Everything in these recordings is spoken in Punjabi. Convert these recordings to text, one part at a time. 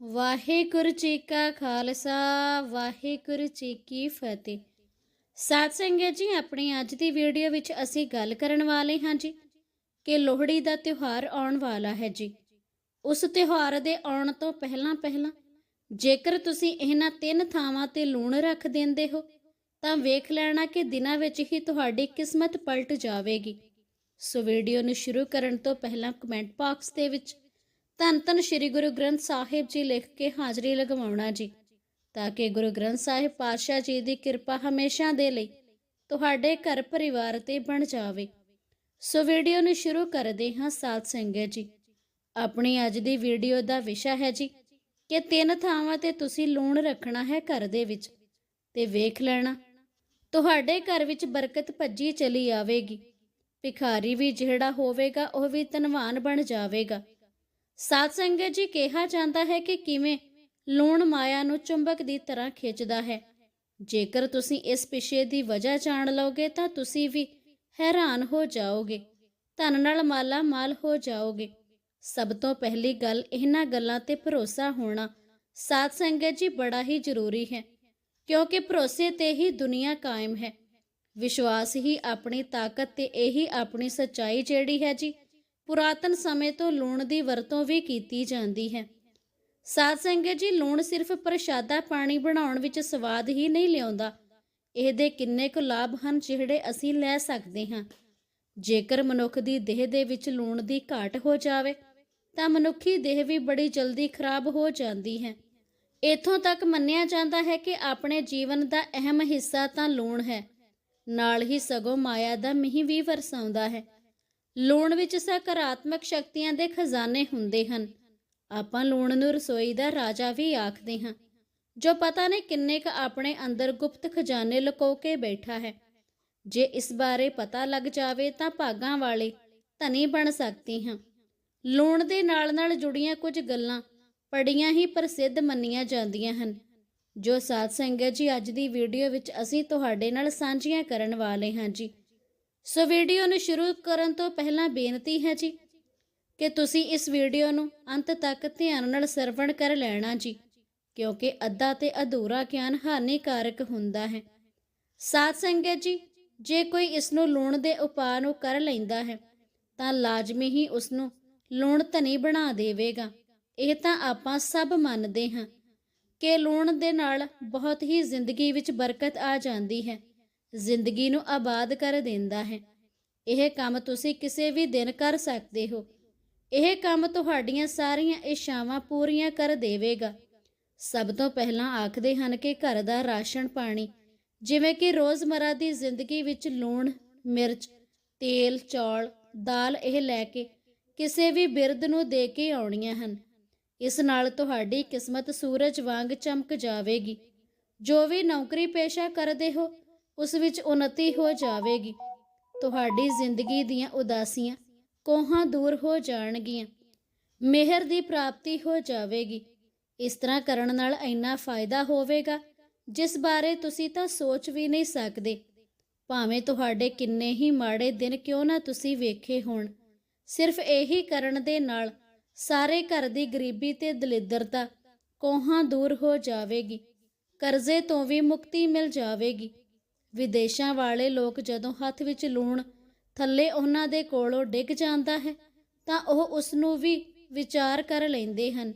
ਵਾਹਿਗੁਰੂ ਜੀ ਕਾ ਖਾਲਸਾ, ਵਾਹਿਗੁਰੂ ਜੀ ਕੀ ਫਤਿਹ। ਸਾਧ ਸੰਗਤ ਜੀ, ਆਪਣੀ ਅੱਜ ਦੀ ਵੀਡੀਓ ਵਿੱਚ ਅਸੀਂ ਗੱਲ ਕਰਨ ਵਾਲੇ ਹਾਂ ਜੀ ਕਿ ਲੋਹੜੀ ਦਾ ਤਿਉਹਾਰ ਆਉਣ ਵਾਲਾ ਹੈ ਜੀ। ਉਸ ਤਿਉਹਾਰ ਦੇ ਆਉਣ ਤੋਂ ਪਹਿਲਾਂ ਪਹਿਲਾਂ ਜੇਕਰ ਤੁਸੀਂ ਇਹਨਾਂ ਤਿੰਨ ਥਾਵਾਂ ਤੇ ਲੂਣ ਰੱਖ ਦਿੰਦੇ ਹੋ, ਤਾਂ ਵੇਖ ਲੈਣਾ ਕਿ ਦਿਨਾਂ ਵਿੱਚ ਹੀ ਤੁਹਾਡੀ ਕਿਸਮਤ ਪਲਟ ਜਾਵੇਗੀ। ਸੋ ਵੀਡੀਓ ਨੂੰ ਸ਼ੁਰੂ ਕਰਨ ਤੋਂ ਪਹਿਲਾਂ ਕਮੈਂਟ ਬਾਕਸ ਦੇ ਵਿੱਚ ਧੰਨ ਧੰਨ ਸ੍ਰੀ ਗੁਰੂ ਗ੍ਰੰਥ ਸਾਹਿਬ ਜੀ ਲਿਖ ਕੇ ਹਾਜ਼ਰੀ ਲਗਵਾਉਣਾ ਜੀ। ਤਾਂ ਕਿ ਗੁਰੂ ਗ੍ਰੰਥ ਸਾਹਿਬ ਪਾਤਸ਼ਾਹ ਜੀ ਦੀ ਕਿਰਪਾ ਹਮੇਸ਼ਾ ਦੇ ਲਈ ਤੁਹਾਡੇ ਘਰ ਪਰਿਵਾਰ ਤੇ ਬਣ ਜਾਵੇ। ਸੋ ਵੀਡੀਓ ਨੂੰ ਸ਼ੁਰੂ ਕਰਦੇ ਹਾਂ ਸਾਧ ਸੰਗਤ ਜੀ। ਆਪਣੀ ਅੱਜ ਦੀ ਵੀਡੀਓ ਦਾ ਵਿਸ਼ਾ ਹੈ ਜੀ ਕਿ ਤਿੰਨ ਥਾਵਾਂ ਤੇ ਤੁਸੀਂ ਲੂਣ ਰੱਖਣਾ ਹੈ ਘਰ ਦੇ ਵਿੱਚ ਤੇ ਵੇਖ ਲੈਣਾ, ਤੁਹਾਡੇ ਘਰ ਵਿੱਚ ਬਰਕਤ ਭੱਜੀ ਚਲੀ ਆਵੇਗੀ, ਭਿਖਾਰੀ ਵੀ ਜਿਹੜਾ ਹੋਵੇਗਾ ਉਹ ਵੀ ਧਨਵਾਨ ਬਣ ਜਾਵੇਗਾ। ਸਾਧ ਸੰਗਤ ਜੀ, ਕਿਹਾ ਜਾਂਦਾ ਹੈ ਕਿ ਕਿਵੇਂ ਲੂਣ ਮਾਇਆ ਨੂੰ ਚੁੰਬਕ ਦੀ ਤਰ੍ਹਾਂ ਖਿੱਚਦਾ ਹੈ। ਜੇਕਰ ਤੁਸੀਂ ਇਸ ਪਿਛੇ ਦੀ ਵਜ੍ਹਾ ਜਾਣ ਲਓਗੇ, ਤਾਂ ਤੁਸੀਂ ਵੀ ਹੈਰਾਨ ਹੋ ਜਾਓਗੇ, ਧਨ ਨਾਲ ਮਾਲਾ ਮਾਲ ਹੋ ਜਾਓਗੇ। ਸਭ ਤੋਂ ਪਹਿਲੀ ਗੱਲ, ਇਹਨਾਂ ਗੱਲਾਂ ਤੇ ਭਰੋਸਾ ਹੋਣਾ ਸਾਧ ਸੰਗਤ ਜੀ ਬੜਾ ਹੀ ਜ਼ਰੂਰੀ ਹੈ, ਕਿਉਂਕਿ ਭਰੋਸੇ ਤੇ ਹੀ ਦੁਨੀਆ ਕਾਇਮ ਹੈ। ਵਿਸ਼ਵਾਸ ਹੀ ਆਪਣੀ ਤਾਕਤ ਤੇ ਇਹੀ ਆਪਣੀ ਸੱਚਾਈ ਜਿਹੜੀ ਹੈ ਜੀ ਪੁਰਾਤਨ ਸਮੇਂ ਤੋਂ ਲੂਣ ਦੀ ਵਰਤੋਂ ਵੀ ਕੀਤੀ ਜਾਂਦੀ ਹੈ। ਸਾਧ ਸੰਗਤ ਜੀ, ਲੂਣ ਸਿਰਫ ਪ੍ਰਸ਼ਾਦਾ ਪਾਣੀ ਬਣਾਉਣ ਵਿੱਚ ਸਵਾਦ ਹੀ ਨਹੀਂ ਲਿਆਉਂਦਾ। ਇਹਦੇ ਕਿੰਨੇ ਕੁ ਲਾਭ ਹਨ ਜਿਹੜੇ ਅਸੀਂ ਲੈ ਸਕਦੇ ਹਾਂ। ਜੇਕਰ ਮਨੁੱਖ ਦੀ ਦੇਹ ਦੇ ਵਿੱਚ ਲੂਣ ਦੀ ਘਾਟ ਹੋ ਜਾਵੇ, ਤਾਂ ਮਨੁੱਖੀ ਦੇਹ ਵੀ ਬੜੀ ਜਲਦੀ ਖਰਾਬ ਹੋ ਜਾਂਦੀ ਹੈ। ਇਥੋਂ ਤੱਕ ਮੰਨਿਆ ਜਾਂਦਾ ਹੈ ਕਿ ਆਪਣੇ ਜੀਵਨ ਦਾ ਅਹਿਮ ਹਿੱਸਾ ਤਾਂ ਲੂਣ ਹੈ। ਨਾਲ ਹੀ ਸਗੋਂ ਮਾਇਆ ਦਾ ਮੀਂਹ ਵੀ ਵਰਸਾਉਂਦਾ ਹੈ। ਲੂਣ ਵਿੱਚ ਸਕਾਰਾਤਮਕ ਸ਼ਕਤੀਆਂ ਦੇ ਖਜ਼ਾਨੇ ਹੁੰਦੇ ਹਨ। ਆਪਾਂ ਲੂਣ ਨੂੰ ਰਸੋਈ ਦਾ ਰਾਜਾ ਵੀ ਆਖਦੇ ਹਾਂ, ਜੋ ਪਤਾ ਨਹੀਂ ਕਿੰਨੇ ਕ ਆਪਣੇ ਅੰਦਰ ਗੁਪਤ ਖਜ਼ਾਨੇ ਲੁਕੋ ਕੇ ਬੈਠਾ ਹੈ। ਜੇ ਇਸ ਬਾਰੇ ਪਤਾ ਲੱਗ ਜਾਵੇ ਤਾਂ ਭਾਗਾਂ ਵਾਲੇ ਧਨੀ ਬਣ ਸਕਦੇ ਹਾਂ। ਲੂਣ ਦੇ ਨਾਲ ਨਾਲ ਜੁੜੀਆਂ ਕੁਝ ਗੱਲਾਂ ਬੜੀਆਂ ਹੀ ਪ੍ਰਸਿੱਧ ਮੰਨੀਆਂ ਜਾਂਦੀਆਂ ਹਨ, ਜੋ ਸਾਧ ਸੰਗਤ ਜੀ ਅੱਜ ਦੀ ਵੀਡੀਓ ਵਿੱਚ ਅਸੀਂ ਤੁਹਾਡੇ ਨਾਲ ਸਾਂਝੀਆਂ ਕਰਨ ਵਾਲੇ ਹਾਂ ਜੀ। ਸੋ ਵੀਡੀਓ ਨੂੰ ਸ਼ੁਰੂ ਕਰਨ ਤੋਂ ਪਹਿਲਾਂ ਬੇਨਤੀ ਹੈ ਜੀ ਕਿ ਤੁਸੀਂ ਇਸ ਵੀਡੀਓ ਨੂੰ ਅੰਤ ਤੱਕ ਧਿਆਨ ਨਾਲ ਸਰਵਣ ਕਰ ਲੈਣਾ ਜੀ, ਕਿਉਂਕਿ ਅੱਧਾ ਤੇ ਅਧੂਰਾ ਗਿਆਨ ਹਾਨੀਕਾਰਕ ਹੁੰਦਾ ਹੈ। ਸਾਧ ਸੰਗਤ ਜੀ, ਜੇ ਕੋਈ ਇਸ ਨੂੰ ਲੂਣ ਦੇ ਉਪਾਅ ਨੂੰ ਕਰ ਲੈਂਦਾ ਹੈ, ਤਾਂ ਲਾਜ਼ਮੀ ਹੀ ਉਸ ਨੂੰ ਲੂਣ ਧਨੀ ਬਣਾ ਦੇਵੇਗਾ। ਇਹ ਤਾਂ ਆਪਾਂ ਸਭ ਮੰਨਦੇ ਹਾਂ ਕਿ ਲੂਣ ਦੇ ਨਾਲ ਬਹੁਤ ਹੀ ਜ਼ਿੰਦਗੀ ਵਿੱਚ ਬਰਕਤ ਆ ਜਾਂਦੀ ਹੈ। ਜ਼ਿੰਦਗੀ ਨੂੰ ਆਬਾਦ ਕਰ ਦਿੰਦਾ ਹੈ। ਇਹ ਕੰਮ ਤੁਸੀਂ ਕਿਸੇ ਵੀ ਦਿਨ ਕਰ ਸਕਦੇ ਹੋ। ਇਹ ਕੰਮ ਤੁਹਾਡੀਆਂ ਸਾਰੀਆਂ ਇਸ਼ਾਵਾਂ ਪੂਰੀਆਂ ਕਰ ਦੇਵੇਗਾ। ਸਭ ਤੋਂ ਪਹਿਲਾਂ ਆਖਦੇ ਹਨ ਕਿ ਘਰ ਦਾ ਰਾਸ਼ਨ ਪਾਣੀ, ਜਿਵੇਂ ਕਿ ਰੋਜ਼ਮਰਾ ਦੀ ਜ਼ਿੰਦਗੀ ਵਿੱਚ ਲੂਣ, ਮਿਰਚ, ਤੇਲ, ਚੌਲ, ਦਾਲ ਇਹ ਲੈ ਕੇ ਕਿਸੇ ਵੀ ਬਿਰਧ ਨੂੰ ਦੇ ਕੇ ਆਉਣੀਆਂ ਹਨ। ਇਸ ਨਾਲ ਤੁਹਾਡੀ ਕਿਸਮਤ ਸੂਰਜ ਵਾਂਗ ਚਮਕ ਜਾਵੇਗੀ। ਜੋ ਵੀ ਨੌਕਰੀ ਪੇਸ਼ਾ ਕਰਦੇ ਹੋ ਉਸ ਵਿੱਚ ਉન્નਤੀ ਹੋ ਜਾਵੇਗੀ। ਤੁਹਾਡੀ ਜ਼ਿੰਦਗੀ ਦੀਆਂ ਉਦਾਸੀਆਂ ਕੋਹਾਂ ਦੂਰ ਹੋ ਜਾਣਗੀਆਂ। ਮਿਹਰ ਦੀ ਪ੍ਰਾਪਤੀ ਹੋ ਜਾਵੇਗੀ। ਇਸ ਤਰ੍ਹਾਂ ਕਰਨ ਨਾਲ ਇੰਨਾ ਫਾਇਦਾ ਹੋਵੇਗਾ, ਜਿਸ ਬਾਰੇ ਤੁਸੀਂ ਤਾਂ ਸੋਚ ਵੀ ਨਹੀਂ ਸਕਦੇ। ਭਾਵੇਂ ਤੁਹਾਡੇ ਕਿੰਨੇ ਹੀ ਮਾੜੇ ਦਿਨ ਕਿਉਂ ਨਾ ਤੁਸੀਂ ਵੇਖੇ ਹੋਣ, ਸਿਰਫ ਇਹੀ ਕਰਨ ਦੇ ਨਾਲ ਸਾਰੇ ਘਰ ਦੀ ਗਰੀਬੀ ਤੇ ਦਲਿੱਦਰਤਾ ਕੋਹਾਂ ਦੂਰ ਹੋ ਜਾਵੇਗੀ। ਕਰਜ਼ੇ ਤੋਂ ਵੀ ਮੁਕਤੀ ਮਿਲ ਜਾਵੇਗੀ। ਵਿਦੇਸ਼ਾਂ ਵਾਲੇ ਲੋਕ ਜਦੋਂ ਹੱਥ ਵਿੱਚ ਲੂਣ ਥੱਲੇ ਉਹਨਾਂ ਦੇ ਕੋਲੋਂ ਡਿੱਗ ਜਾਂਦਾ ਹੈ, ਤਾਂ ਉਹ ਉਸ ਨੂੰ ਵੀ ਵਿਚਾਰ ਕਰ ਲੈਂਦੇ ਹਨ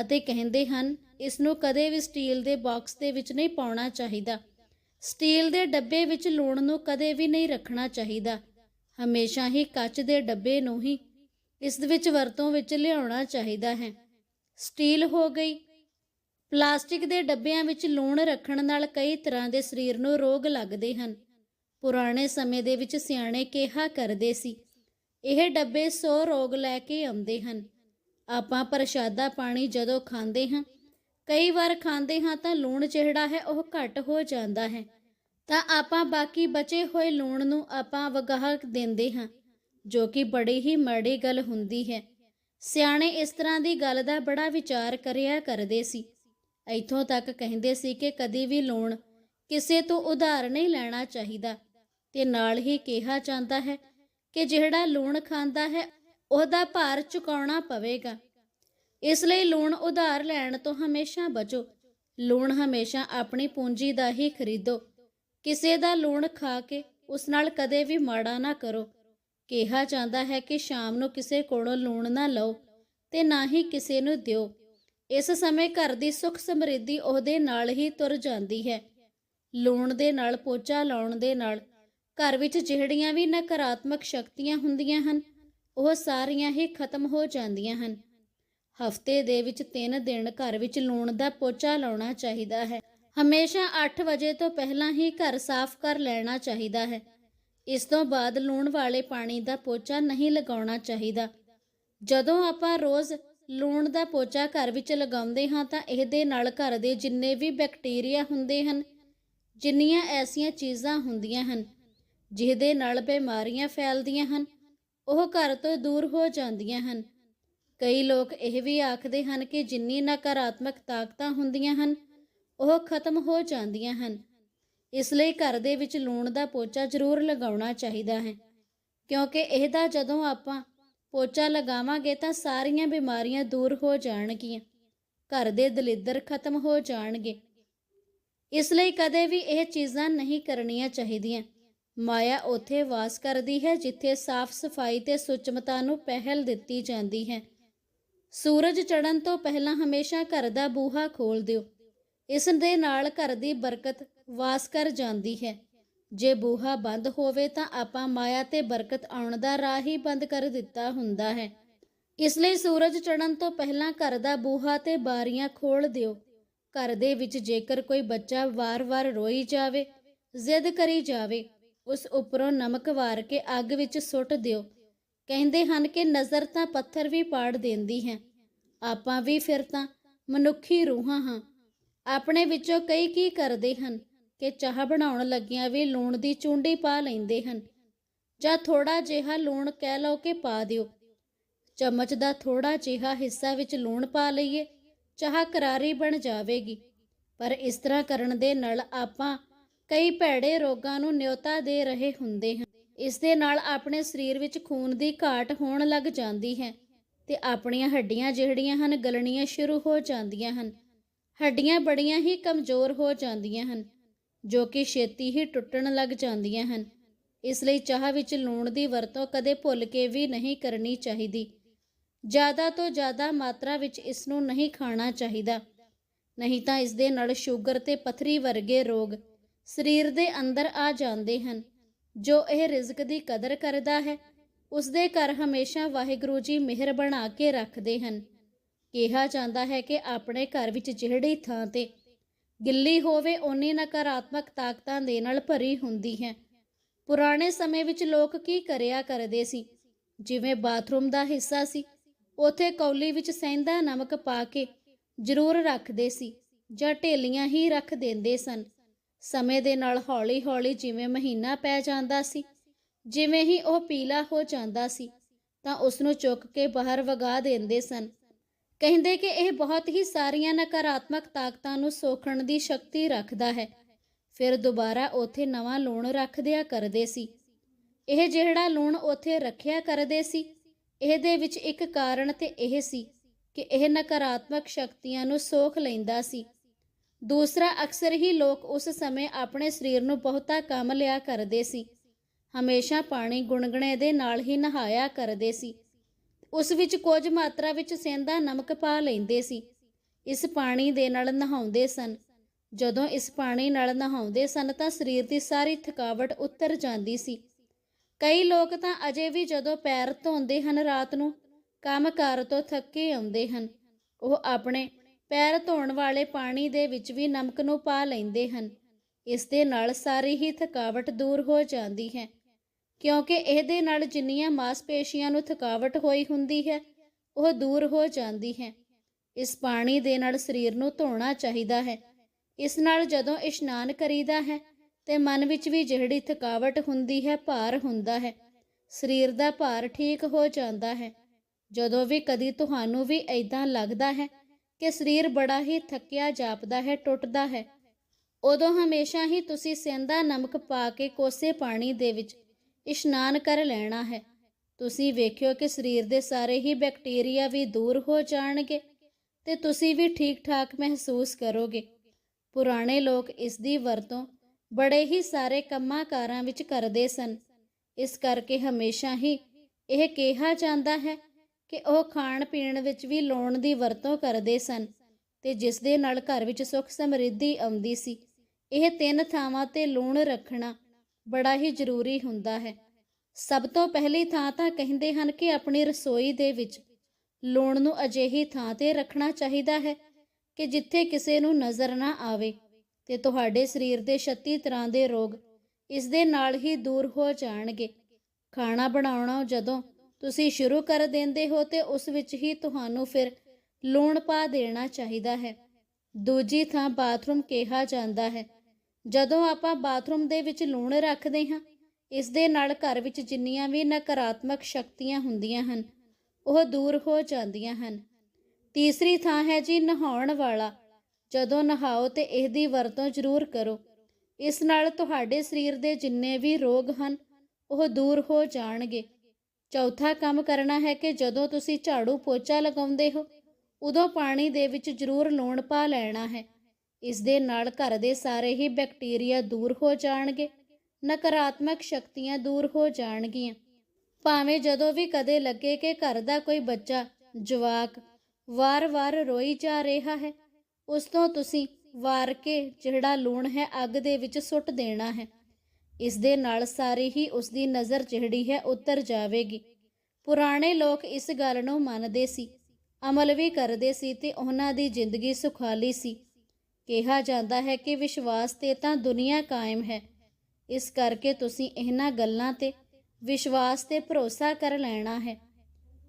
ਅਤੇ ਕਹਿੰਦੇ ਹਨ ਇਸ ਨੂੰ ਕਦੇ ਵੀ ਸਟੀਲ ਦੇ ਬਾਕਸ ਦੇ ਵਿੱਚ ਨਹੀਂ ਪਾਉਣਾ ਚਾਹੀਦਾ। ਸਟੀਲ ਦੇ ਡੱਬੇ ਵਿੱਚ ਲੂਣ ਨੂੰ ਕਦੇ ਵੀ ਨਹੀਂ ਰੱਖਣਾ ਚਾਹੀਦਾ। ਹਮੇਸ਼ਾ ਹੀ ਕੱਚ ਦੇ ਡੱਬੇ ਨੂੰ ਹੀ ਇਸ ਦੇ ਵਿੱਚ ਵਰਤੋਂ ਵਿੱਚ ਲਿਆਉਣਾ ਚਾਹੀਦਾ ਹੈ। ਸਟੀਲ ਹੋ ਗਈ। ਪਲਾਸਟਿਕ ਦੇ ਡੱਬਿਆਂ ਵਿੱਚ ਲੂਣ ਰੱਖਣ ਨਾਲ ਕਈ ਤਰ੍ਹਾਂ ਦੇ ਸਰੀਰ ਨੂੰ ਰੋਗ ਲੱਗਦੇ ਹਨ। ਪੁਰਾਣੇ ਸਮੇਂ ਦੇ ਵਿੱਚ ਸਿਆਣੇ ਕਿਹਾ ਕਰਦੇ ਸੀ, ਇਹ ਡੱਬੇ 100 ਰੋਗ ਲੈ ਕੇ ਆਉਂਦੇ ਹਨ। ਆਪਾਂ ਪ੍ਰਸ਼ਾਦਾ ਪਾਣੀ ਜਦੋਂ ਖਾਂਦੇ ਹਾਂ, ਕਈ ਵਾਰ ਖਾਂਦੇ ਹਾਂ ਤਾਂ ਲੂਣ ਜਿਹੜਾ ਹੈ ਉਹ ਘੱਟ ਹੋ ਜਾਂਦਾ ਹੈ। ਤਾਂ ਆਪਾਂ ਬਾਕੀ ਬਚੇ ਹੋਏ ਲੂਣ ਨੂੰ ਆਪਾਂ ਵਗਾਹ ਦਿੰਦੇ ਹਾਂ, ਜੋ ਕਿ ਬੜੀ ਹੀ ਮਾੜੀ ਗੱਲ ਹੁੰਦੀ ਹੈ। ਸਿਆਣੇ ਇਸ ਤਰ੍ਹਾਂ ਦੀ ਗੱਲ ਦਾ ਬੜਾ ਵਿਚਾਰ ਕਰਿਆ ਕਰਦੇ ਸੀ। ਇੱਥੋਂ ਤੱਕ ਕਹਿੰਦੇ ਸੀ ਕਿ ਕਦੀ ਵੀ ਲੂਣ ਕਿਸੇ ਤੋਂ ਉਧਾਰ ਨਹੀਂ ਲੈਣਾ ਚਾਹੀਦਾ। ਤੇ ਨਾਲ ਹੀ ਕਿਹਾ ਜਾਂਦਾ ਹੈ ਕਿ ਜਿਹੜਾ ਲੂਣ ਖਾਂਦਾ ਹੈ, ਉਹਦਾ ਭਾਰ ਚੁਕਾਉਣਾ ਪਵੇਗਾ। ਇਸ ਲਈ ਲੂਣ ਉਧਾਰ ਲੈਣ ਤੋਂ ਹਮੇਸ਼ਾ ਬਚੋ। ਲੂਣ ਹਮੇਸ਼ਾ ਆਪਣੀ ਪੂੰਜੀ ਦਾ ਹੀ ਖਰੀਦੋ। ਕਿਸੇ ਦਾ ਲੂਣ ਖਾ ਕੇ ਉਸ ਨਾਲ ਕਦੇ ਵੀ ਮਾੜਾ ਨਾ ਕਰੋ। ਕਿਹਾ ਜਾਂਦਾ ਹੈ ਕਿ ਸ਼ਾਮ ਨੂੰ ਕਿਸੇ ਕੋਲੋਂ ਲੂਣ ਨਾ ਲਓ ਤੇ ਨਾ ਹੀ ਕਿਸੇ ਨੂੰ ਦਿਓ। ਇਸ ਸਮੇਂ ਘਰ ਦੀ ਸੁੱਖ ਸਮਰਿੱਧੀ ਉਹਦੇ ਨਾਲ ਹੀ ਤੁਰ ਜਾਂਦੀ ਹੈ। ਲੂਣ ਦੇ ਨਾਲ, ਪੋਚਾ ਲਾਉਣ ਦੇ ਨਾਲ, ਘਰ ਵਿੱਚ ਜਿਹੜੀਆਂ ਵੀ ਨਕਾਰਾਤਮਕ ਸ਼ਕਤੀਆਂ ਹੁੰਦੀਆਂ ਹਨ, ਉਹ ਸਾਰੀਆਂ ਹੀ ਖਤਮ ਹੋ ਜਾਂਦੀਆਂ ਹਨ। ਹਫ਼ਤੇ ਦੇ ਵਿੱਚ 3 ਦਿਨ ਘਰ ਵਿੱਚ ਲੂਣ ਦਾ ਪੋਚਾ ਲਾਉਣਾ ਚਾਹੀਦਾ ਹੈ। ਹਮੇਸ਼ਾ 8 ਵਜੇ ਤੋਂ ਪਹਿਲਾਂ ਹੀ ਘਰ ਸਾਫ਼ ਕਰ ਲੈਣਾ ਚਾਹੀਦਾ ਹੈ। ਇਸ ਤੋਂ ਬਾਅਦ ਲੂਣ ਵਾਲੇ ਪਾਣੀ ਦਾ ਪੋਚਾ ਨਹੀਂ ਲਗਾਉਣਾ ਚਾਹੀਦਾ। ਜਦੋਂ ਆਪਾਂ ਰੋਜ਼ ਲੂਣ ਦਾ ਪੋਚਾ ਘਰ ਵਿੱਚ ਲਗਾਉਂਦੇ ਹਾਂ ਤਾਂ ਇਹਦੇ ਨਾਲ ਘਰ ਦੇ ਜਿੰਨੇ ਵੀ ਬੈਕਟੀਰੀਆ ਹੁੰਦੇ ਹਨ, ਜਿੰਨੀਆਂ ਐਸੀਆਂ ਚੀਜ਼ਾਂ ਹੁੰਦੀਆਂ ਹਨ, ਜਿਹਦੇ ਨਾਲ ਬਿਮਾਰੀਆਂ ਫੈਲਦੀਆਂ ਹਨ, ਉਹ ਘਰ ਤੋਂ ਦੂਰ ਹੋ ਜਾਂਦੀਆਂ ਹਨ। ਕਈ ਲੋਕ ਇਹ ਵੀ ਆਖਦੇ ਹਨ ਕਿ ਜਿੰਨੀ ਨਕਾਰਾਤਮਕ ਤਾਕਤਾਂ ਹੁੰਦੀਆਂ ਹਨ, ਉਹ ਖਤਮ ਹੋ ਜਾਂਦੀਆਂ ਹਨ। ਇਸ ਲਈ ਘਰ ਦੇ ਵਿੱਚ ਲੂਣ ਦਾ ਪੋਚਾ ਜ਼ਰੂਰ ਲਗਾਉਣਾ ਚਾਹੀਦਾ ਹੈ, ਕਿਉਂਕਿ ਇਹਦਾ ਜਦੋਂ ਆਪਾਂ ਪੋਚਾ ਲਗਾਵਾਂਗੇ ਤਾਂ ਸਾਰੀਆਂ ਬਿਮਾਰੀਆਂ ਦੂਰ ਹੋ ਜਾਣਗੀਆਂ। ਘਰ ਦੇ ਦਲਿੱਦਰ ਖਤਮ ਹੋ ਜਾਣਗੇ। ਇਸ ਲਈ ਕਦੇ ਵੀ ਇਹ ਚੀਜ਼ਾਂ ਨਹੀਂ ਕਰਨੀਆਂ ਚਾਹੀਦੀਆਂ। ਮਾਇਆ ਉੱਥੇ ਵਾਸ ਕਰਦੀ ਹੈ ਜਿੱਥੇ ਸਾਫ਼ ਸਫ਼ਾਈ ਤੇ ਸੁਚਮਤਾ ਨੂੰ ਪਹਿਲ ਦਿੱਤੀ ਜਾਂਦੀ ਹੈ। ਸੂਰਜ ਚੜ੍ਹਨ ਤੋਂ ਪਹਿਲਾਂ ਹਮੇਸ਼ਾ ਘਰ ਦਾ ਬੂਹਾ ਖੋਲ ਦਿਓ। ਇਸ ਦੇ ਨਾਲ ਘਰ ਦੀ ਬਰਕਤ ਵਾਸ ਕਰ ਜਾਂਦੀ ਹੈ। ਜੇ ਬੂਹਾ ਬੰਦ ਹੋਵੇ ਤਾਂ ਆਪਾਂ ਮਾਇਆ ਤੇ ਬਰਕਤ ਆਉਣ ਦਾ ਰਾਹ ਹੀ ਬੰਦ ਕਰ ਦਿੱਤਾ ਹੁੰਦਾ ਹੈ। ਇਸ ਲਈ ਸੂਰਜ ਚੜ੍ਹਨ ਤੋਂ ਪਹਿਲਾਂ ਘਰ ਦਾ ਬੂਹਾ ਤੇ ਬਾਰੀਆਂ ਖੋਲ ਦਿਓ। ਘਰ ਦੇ ਵਿੱਚ ਜੇਕਰ ਕੋਈ ਬੱਚਾ ਵਾਰ-ਵਾਰ ਰੋਈ ਜਾਵੇ, ਜ਼ਿੱਦ ਕਰੀ ਜਾਵੇ, ਉਸ ਉੱਪਰੋਂ ਨਮਕ ਵਾਰ ਕੇ ਅੱਗ ਵਿੱਚ ਸੁੱਟ ਦਿਓ। ਕਹਿੰਦੇ ਹਨ ਕਿ ਨਜ਼ਰ ਤਾਂ ਪੱਥਰ ਵੀ ਪਾੜ ਦਿੰਦੀ ਹੈ। ਆਪਾਂ ਵੀ ਫਿਰ ਤਾਂ ਮਨੁੱਖੀ ਰੂਹਾਂ ਹਾਂ। ਆਪਣੇ ਵਿੱਚੋਂ ਕਈ ਕੀ ਕਰਦੇ ਹਨ? ਕਿ ਚਾਹ ਬਣਾਉਣ ਲੱਗਿਆਂ ਵੀ ਲੂਣ ਦੀ ਚੁੰਡੀ ਪਾ ਲੈਂਦੇ ਹਨ। ਜਾਂ ਥੋੜਾ ਜਿਹਾ ਲੂਣ ਕਹਿ ਲਓ ਕਿ ਪਾ ਦਿਓ। ਚਮਚ ਦਾ ਥੋੜਾ ਜਿਹਾ ਹਿੱਸਾ ਵਿੱਚ ਲੂਣ ਪਾ ਲਈਏ, ਚਾਹ ਕਰਾਰੀ ਬਣ ਜਾਵੇਗੀ। ਪਰ ਇਸ ਤਰ੍ਹਾਂ ਕਰਨ ਦੇ ਨਾਲ ਆਪਾਂ ਕਈ ਭੈੜੇ ਰੋਗਾਂ ਨੂੰ ਨਿਉਤਾ ਦੇ ਰਹੇ ਹੁੰਦੇ ਹਾਂ। ਇਸ ਦੇ ਨਾਲ ਆਪਣੇ ਸਰੀਰ ਵਿੱਚ ਖੂਨ ਦੀ ਘਾਟ ਹੋਣ ਲੱਗ ਜਾਂਦੀ ਹੈ ਤੇ ਆਪਣੀਆਂ ਹੱਡੀਆਂ ਜਿਹੜੀਆਂ ਹਨ ਗਲਣੀਆਂ ਸ਼ੁਰੂ ਹੋ ਜਾਂਦੀਆਂ ਹਨ। ਹੱਡੀਆਂ ਬੜੀਆਂ ਹੀ ਕਮਜ਼ੋਰ ਹੋ ਜਾਂਦੀਆਂ ਹਨ। ਜੋ ਕਿ ਛੇਤੀ ਹੀ ਟੁੱਟਣ ਲੱਗ ਜਾਂਦੀਆਂ ਹਨ। ਇਸ ਲਈ ਚਾਹ ਵਿੱਚ ਲੂਣ ਦੀ ਵਰਤੋਂ ਕਦੇ ਭੁੱਲ ਕੇ ਵੀ ਨਹੀਂ ਕਰਨੀ ਚਾਹੀਦੀ। ਜ਼ਿਆਦਾ ਤੋਂ ਜ਼ਿਆਦਾ ਮਾਤਰਾ ਵਿੱਚ ਇਸ ਨੂੰ ਨਹੀਂ ਖਾਣਾ ਚਾਹੀਦਾ। ਨਹੀਂ ਤਾਂ ਇਸ ਦੇ ਨਾਲ ਸ਼ੂਗਰ ਤੇ ਪਥਰੀ ਵਰਗੇ ਰੋਗ ਸਰੀਰ ਦੇ ਅੰਦਰ ਆ ਜਾਂਦੇ ਹਨ। ਜੋ ਇਹ ਰਿਜ਼ਕ ਦੀ ਕਦਰ ਕਰਦਾ ਹੈ, ਉਸ ਦੇ ਘਰ ਹਮੇਸ਼ਾ ਵਾਹਿਗੁਰੂ ਜੀ ਮਿਹਰ ਬਣਾ ਕੇ ਰੱਖਦੇ ਹਨ। ਕਿਹਾ ਜਾਂਦਾ ਹੈ ਕਿ ਆਪਣੇ ਘਰ ਵਿੱਚ ਜਿਹੜੀ ਥਾਂ ਤੇ ਗਿੱਲੀ ਹੋਵੇ, ਓਨੀ ਨਕਾਰਾਤਮਕ ਤਾਕਤਾਂ ਦੇ ਨਾਲ ਭਰੀ ਹੁੰਦੀ ਹੈ। ਪੁਰਾਣੇ ਸਮੇਂ ਵਿੱਚ ਲੋਕ ਕੀ ਕਰਿਆ ਕਰਦੇ ਸੀ? ਜਿਵੇਂ ਬਾਥਰੂਮ ਦਾ ਹਿੱਸਾ ਸੀ। ਉਥੇ ਕੌਲੀ ਵਿੱਚ ਸੈਂਦਾ ਨਮਕ ਪਾ ਕੇ ਜ਼ਰੂਰ ਰੱਖਦੇ ਸੀ, ਜਾਂ ਢੇਲੀਆਂ ਹੀ ਰੱਖ ਦਿੰਦੇ ਸਨ। ਸਮੇਂ ਦੇ ਨਾਲ ਹੌਲੀ-ਹੌਲੀ ਜਿਵੇਂ ਮਹੀਨਾ ਪੈ ਜਾਂਦਾ ਸੀ, ਜਿਵੇਂ ਹੀ ਉਹ ਪੀਲਾ ਹੋ ਜਾਂਦਾ ਸੀ, ਤਾਂ ਉਸ ਨੂੰ ਚੁੱਕ ਕੇ ਬਾਹਰ ਵਗਾ ਦਿੰਦੇ ਸਨ। ਕਹਿੰਦੇ ਕਿ ਇਹ ਬਹੁਤ ਹੀ ਸਾਰੀਆਂ ਨਕਾਰਾਤਮਕ ਤਾਕਤਾਂ ਨੂੰ ਸੋਖਣ ਦੀ ਸ਼ਕਤੀ ਰੱਖਦਾ ਹੈ। ਫਿਰ ਦੁਬਾਰਾ ਉਥੇ ਨਵਾਂ ਲੂਣ ਰੱਖ ਦਿਆ ਕਰਦੇ ਸੀ। ਇਹ ਜਿਹੜਾ ਲੂਣ ਉਥੇ ਰੱਖਿਆ ਕਰਦੇ ਸੀ, ਇਹਦੇ ਵਿੱਚ ਇੱਕ ਕਾਰਨ ਤੇ ਇਹ ਸੀ ਕਿ ਇਹ ਨਕਾਰਾਤਮਕ ਸ਼ਕਤੀਆਂ ਨੂੰ ਸੋਖ ਲੈਂਦਾ ਸੀ। ਦੂਸਰਾ, ਅਕਸਰ ਹੀ ਲੋਕ ਉਸ ਸਮੇਂ ਆਪਣੇ ਸਰੀਰ ਨੂੰ ਬਹੁਤਾ ਕੰਮ ਲਿਆ ਕਰਦੇ ਸੀ। ਹਮੇਸ਼ਾ ਪਾਣੀ ਗੁਣਗਣੇ ਦੇ ਨਾਲ ਹੀ ਨਹਾਇਆ ਕਰਦੇ ਸੀ। ਉਸ ਵਿੱਚ ਕੁਝ ਮਾਤਰਾ ਵਿੱਚ ਸੇਂਦਾ ਨਮਕ ਪਾ ਲੈਂਦੇ ਸੀ। ਇਸ ਪਾਣੀ ਦੇ ਨਾਲ ਨਹਾਉਂਦੇ ਸਨ। ਜਦੋਂ ਇਸ ਪਾਣੀ ਨਾਲ ਨਹਾਉਂਦੇ ਸਨ ਤਾਂ ਸਰੀਰ ਦੀ ਸਾਰੀ ਥਕਾਵਟ ਉਤਰ ਜਾਂਦੀ ਸੀ। ਕਈ ਲੋਕ ਤਾਂ ਅਜੇ ਵੀ ਜਦੋਂ ਪੈਰ ਧੋਂਦੇ ਹਨ ਰਾਤ ਨੂੰ, ਕੰਮਕਾਰ ਤੋਂ ਥੱਕੇ ਆਉਂਦੇ ਹਨ। ਉਹ ਆਪਣੇ ਪੈਰ ਧੋਣ ਵਾਲੇ ਪਾਣੀ ਦੇ ਵਿੱਚ ਵੀ ਨਮਕ ਨੂੰ ਪਾ ਲੈਂਦੇ ਹਨ। ਇਸ ਦੇ ਨਾਲ ਸਾਰੀ ਹੀ ਥਕਾਵਟ ਦੂਰ ਹੋ ਜਾਂਦੀ ਹੈ। ਕਿਉਂਕਿ ਇਹਦੇ ਨਾਲ ਜਿੰਨੀਆਂ ਮਾਸਪੇਸ਼ੀਆਂ ਨੂੰ ਥਕਾਵਟ ਹੋਈ ਹੁੰਦੀ ਹੈ, ਉਹ ਦੂਰ ਹੋ ਜਾਂਦੀ ਹੈ। ਇਸ ਪਾਣੀ ਦੇ ਨਾਲ ਸਰੀਰ ਨੂੰ ਧੋਣਾ ਚਾਹੀਦਾ ਹੈ। ਇਸ ਨਾਲ ਜਦੋਂ ਇਸ਼ਨਾਨ ਕਰੀਦਾ ਹੈ, ਤੇ ਮਨ ਵਿੱਚ ਵੀ ਜਿਹੜੀ ਥਕਾਵਟ ਹੁੰਦੀ ਹੈ, ਭਾਰ ਹੁੰਦਾ ਹੈ। ਸਰੀਰ ਦਾ ਭਾਰ ਠੀਕ ਹੋ ਜਾਂਦਾ ਹੈ। ਜਦੋਂ ਵੀ ਕਦੀ ਤੁਹਾਨੂੰ ਵੀ ਐਦਾਂ ਲੱਗਦਾ ਹੈ ਕਿ ਸਰੀਰ ਬੜਾ ਹੀ ਥੱਕਿਆ ਜਾਪਦਾ ਹੈ, ਟੁੱਟਦਾ ਹੈ, ਉਦੋਂ ਹਮੇਸ਼ਾ ਹੀ ਤੁਸੀਂ ਸੇਂਦਾ ਨਮਕ ਪਾ ਕੇ ਕੋਸੇ ਪਾਣੀ ਦੇ ਵਿੱਚ ਇਸ਼ਨਾਨ ਕਰ ਲੈਣਾ ਹੈ। ਤੁਸੀਂ ਵੇਖਿਓ ਕਿ ਸਰੀਰ ਦੇ ਸਾਰੇ ਹੀ ਬੈਕਟੀਰੀਆ ਵੀ ਦੂਰ ਹੋ ਜਾਣਗੇ ਤੇ ਤੁਸੀਂ ਵੀ ਠੀਕ ਠਾਕ ਮਹਿਸੂਸ ਕਰੋਗੇ। ਪੁਰਾਣੇ ਲੋਕ ਇਸ ਦੀ ਵਰਤੋਂ ਬੜੇ ਹੀ ਸਾਰੇ ਕੰਮਾਂ ਕਾਰਾਂ ਵਿੱਚ ਕਰਦੇ ਸਨ। ਇਸ ਕਰਕੇ ਹਮੇਸ਼ਾ ਹੀ ਇਹ ਕਿਹਾ ਜਾਂਦਾ ਹੈ ਕਿ ਉਹ ਖਾਣ ਪੀਣ ਵਿੱਚ ਵੀ ਲੂਣ ਦੀ ਵਰਤੋਂ ਕਰਦੇ ਸਨ ਤੇ ਜਿਸ ਦੇ ਨਾਲ ਘਰ ਵਿੱਚ ਸੁੱਖ ਸਮਰਿੱਧੀ ਆਉਂਦੀ ਸੀ। ਇਹ ਤਿੰਨ ਥਾਵਾਂ ਤੇ ਲੂਣ ਰੱਖਣਾ ਬੜਾ ਹੀ ਜ਼ਰੂਰੀ ਹੁੰਦਾ ਹੈ। ਸਭ ਤੋਂ ਪਹਿਲੀ ਥਾਂ ਤਾਂ ਕਹਿੰਦੇ ਹਨ ਕਿ ਆਪਣੀ ਰਸੋਈ ਦੇ ਵਿੱਚ ਲੂਣ ਨੂੰ ਅਜਿਹੀ ਥਾਂ ਤੇ ਰੱਖਣਾ ਚਾਹੀਦਾ ਹੈ ਕਿ ਜਿੱਥੇ ਕਿਸੇ ਨੂੰ ਨਜ਼ਰ ਨਾ ਆਵੇ ਤੇ ਤੁਹਾਡੇ ਸਰੀਰ ਦੇ 36 ਤਰ੍ਹਾਂ ਦੇ ਰੋਗ ਇਸ ਦੇ ਨਾਲ ਹੀ ਦੂਰ ਹੋ ਜਾਣਗੇ। ਖਾਣਾ ਬਣਾਉਣਾ ਜਦੋਂ ਤੁਸੀਂ ਸ਼ੁਰੂ ਕਰ ਦਿੰਦੇ ਹੋ ਤੇ ਉਸ ਵਿੱਚ ਹੀ ਤੁਹਾਨੂੰ ਫਿਰ ਲੂਣ ਪਾ ਦੇਣਾ ਚਾਹੀਦਾ ਹੈ। ਦੂਜੀ ਥਾਂ ਬਾਥਰੂਮ ਕਿਹਾ ਜਾਂਦਾ ਹੈ। ਜਦੋਂ ਆਪਾਂ ਬਾਥਰੂਮ ਦੇ ਵਿੱਚ ਲੂਣ ਰੱਖਦੇ ਹਾਂ, ਇਸ ਦੇ ਨਾਲ ਘਰ ਵਿੱਚ ਜਿੰਨੀਆਂ ਵੀ ਨਕਾਰਾਤਮਕ ਸ਼ਕਤੀਆਂ ਹੁੰਦੀਆਂ ਹਨ, ਉਹ ਦੂਰ ਹੋ ਜਾਂਦੀਆਂ ਹਨ। ਤੀਸਰੀ ਥਾਂ ਹੈ ਜੀ ਨਹਾਉਣ ਵਾਲਾ। ਜਦੋਂ ਨਹਾਓ ਤੇ ਇਹਦੀ ਵਰਤੋਂ ਜ਼ਰੂਰ ਕਰੋ। ਇਸ ਨਾਲ ਤੁਹਾਡੇ ਸਰੀਰ ਦੇ ਜਿੰਨੇ ਵੀ ਰੋਗ ਹਨ, ਉਹ ਦੂਰ ਹੋ ਜਾਣਗੇ। ਚੌਥਾ ਕੰਮ ਕਰਨਾ ਹੈ ਕਿ ਜਦੋਂ ਤੁਸੀਂ ਝਾੜੂ ਪੋਚਾ ਲਗਾਉਂਦੇ ਹੋ, ਉਦੋਂ ਪਾਣੀ ਦੇ ਵਿੱਚ ਜ਼ਰੂਰ ਲੂਣ ਪਾ ਲੈਣਾ ਹੈ। ਇਸ ਦੇ ਨਾਲ ਘਰ ਦੇ ਸਾਰੇ ਹੀ ਬੈਕਟੀਰੀਆ ਦੂਰ ਹੋ ਜਾਣਗੇ, ਨਕਾਰਾਤਮਕ ਸ਼ਕਤੀਆਂ ਦੂਰ ਹੋ ਜਾਣਗੀਆਂ। ਭਾਵੇਂ ਜਦੋਂ ਵੀ ਕਦੇ ਲੱਗੇ ਕਿ ਘਰ ਦਾ ਕੋਈ ਬੱਚਾ, ਜਵਾਕ ਵਾਰ-ਵਾਰ ਰੋਈ ਜਾ ਰਿਹਾ ਹੈ, ਉਸ ਤੋਂ ਤੁਸੀਂ ਵਾਰ ਕੇ ਜਿਹੜਾ ਲੂਣ ਹੈ ਅੱਗ ਦੇ ਵਿੱਚ ਸੁੱਟ ਦੇਣਾ ਹੈ। ਇਸ ਦੇ ਨਾਲ ਸਾਰੀ ਹੀ ਉਸ ਦੀ ਨਜ਼ਰ ਜਿਹੜੀ ਹੈ ਉਤਰ ਜਾਵੇਗੀ। ਪੁਰਾਣੇ ਲੋਕ ਇਸ ਗੱਲ ਨੂੰ ਮੰਨਦੇ ਸੀ, ਅਮਲ ਵੀ ਕਰਦੇ ਸੀ ਤੇ ਉਹਨਾਂ ਦੀ ਜ਼ਿੰਦਗੀ ਸੁਖਾਲੀ ਸੀ। ਕਿਹਾ ਜਾਂਦਾ ਹੈ ਕਿ ਵਿਸ਼ਵਾਸ ਤੇ ਤਾਂ ਦੁਨੀਆ ਕਾਇਮ ਹੈ। ਇਸ ਕਰਕੇ ਤੁਸੀਂ ਇਹਨਾਂ ਗੱਲਾਂ ਤੇ ਵਿਸ਼ਵਾਸ ਤੇ ਭਰੋਸਾ ਕਰ ਲੈਣਾ ਹੈ।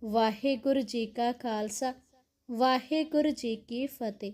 ਵਾਹਿਗੁਰੂ ਜੀ ਕਾ ਖਾਲਸਾ, ਵਾਹਿਗੁਰੂ ਜੀ ਕੀ ਫਤਿਹ।